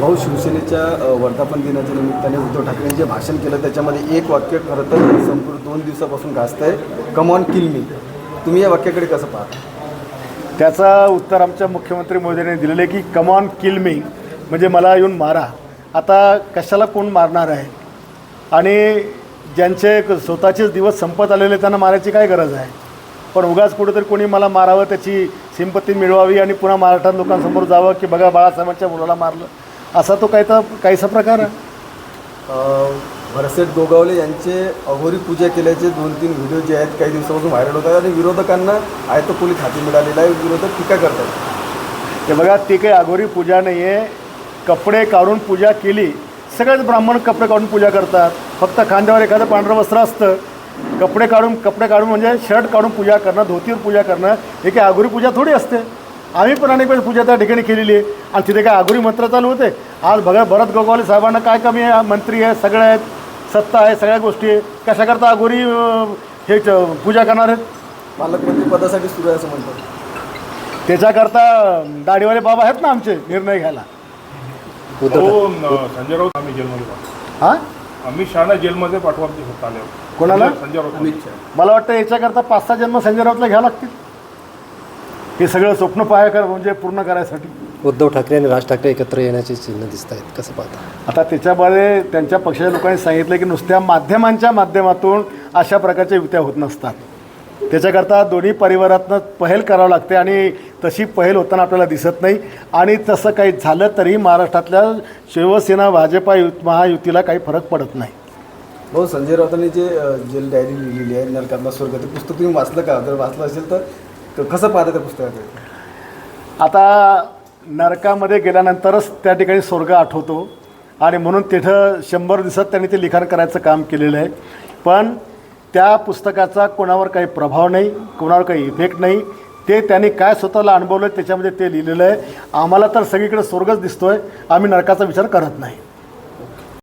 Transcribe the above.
भाऊ शिवसेनेच्या वर्धापन दिनाच्या निमित्ताने उद्धव ठाकरेंनी जे भाषण केलं त्याच्यामध्ये एक वाक्य खरं तर संपूर्ण दोन दिवसापासून गाजत आहे कमॉन किल मी तुम्ही या वाक्याकडे कसं पाहता? त्याचा उत्तर आमच्या मुख्यमंत्री मोदींनी दिलेलं आहे की कमॉन किल मी म्हणजे मला येऊन मारा. आता कशाला कोण मारणार आहे? आणि ज्यांचे स्वतःचेच दिवस संपत आलेले त्यांना मारायची काय गरज आहे? पण उगाच कुठेतरी कोणी मला मारावं त्याची सिंपत्ती मिळवावी आणि पुन्हा महाराष्ट्रात लोकांसमोर जावं की बघा बाळासाहेबांच्या मुलाला मारलं. असा तो काही तर काहीसा प्रकार आहे. भरसेट गोगावले यांचे अघोरी पूजा केल्याचे दोन तीन व्हिडिओ जे आहेत काही दिवसापासून व्हायरल होत आहेत आणि विरोधकांना आयतपोलीत हाती मिळालेला आहे विरोधक टीका करतात. हे बघा ती काही अघोरी पूजा नाही आहे कपडे काढून पूजा केली सगळेच ब्राह्मण कपडे काढून पूजा करतात. फक्त खांद्यावर एखादं पांढरं वस्त्र असतं. कपडे काढून कपडे काढून म्हणजे शर्ट काढून पूजा करणं धोतीवर पूजा करणं हे काही अघोरी पूजा थोडी असते. आम्ही पण अनेक वेळेस पूजा त्या ठिकाणी केलेली आहे. आणि तिथे काय अघोरी मंत्र चालू होते. आज बघा भरत गोगावले साहेबांना काय कमी आहे? मंत्री आहे सगळे आहेत सत्ता आहे सगळ्या गोष्टी आहे कशाकरता अघोरी अं, हे च- पूजा करणार आहेत? पालकमंत्री पदासाठी सुरू आहे असं म्हणतात. त्याच्याकरता दाढीवाले बाबा आहेत ना आमचे निर्णय घ्यायला. हो संजय राऊत आम्ही जेलमध्ये हां? अमित शहाना जेलमध्ये पाठवा कोणाला? संजय- राऊत. मला वाटतं याच्याकरता पाच सहा जन्म संजय राऊतला घ्यावं लागतील. हे सगळं स्वप्न पाया कर म्हणजे पूर्ण करायसाठी. उद्धव ठाकरे आणि राज ठाकरे एकत्र येण्याचे चिन्ह दिसत आहेत कसं पाहता? आता त्याच्यामध्ये त्यांच्या पक्षाच्या लोकांनी सांगितलं की नुसत्या माध्यमांच्या माध्यमातून अशा प्रकारच्या युत्या होत नसतात. त्याच्याकरता दोन्ही परिवारातनं पहल करावं लागते आणि तशी पहल होताना आपल्याला दिसत नाही. आणि तसं काही झालं तरी महाराष्ट्रातल्या शिवसेना भाजपा युत महायुतीला काही फरक पडत नाही. भाऊ संजय राऊतांनी जे जेल डायरी लिहिलेली आहे नरकातला स्वर्ग ते पुस्तक तुम्ही वाचलं का? जर वाचलं असेल तर तर कसं पाहता त्या पुस्तकाकडे आता नरकामध्ये गेल्यानंतरच त्या ठिकाणी स्वर्ग आठवतो. आणि म्हणून तिथं शंभर दिवसात त्यांनी ते लिखाण करायचं काम केलेलं आहे. पण त्या पुस्तकाचा कोणावर काही प्रभाव नाही कोणावर काही इफेक्ट नाही. ते त्यांनी काय स्वतःला अनुभवलं त्याच्यामध्ये ते लिहिलेलं आहे. आम्हाला तर सगळीकडे स्वर्गच दिसतोय. आम्ही नरकाचा विचार करत नाही.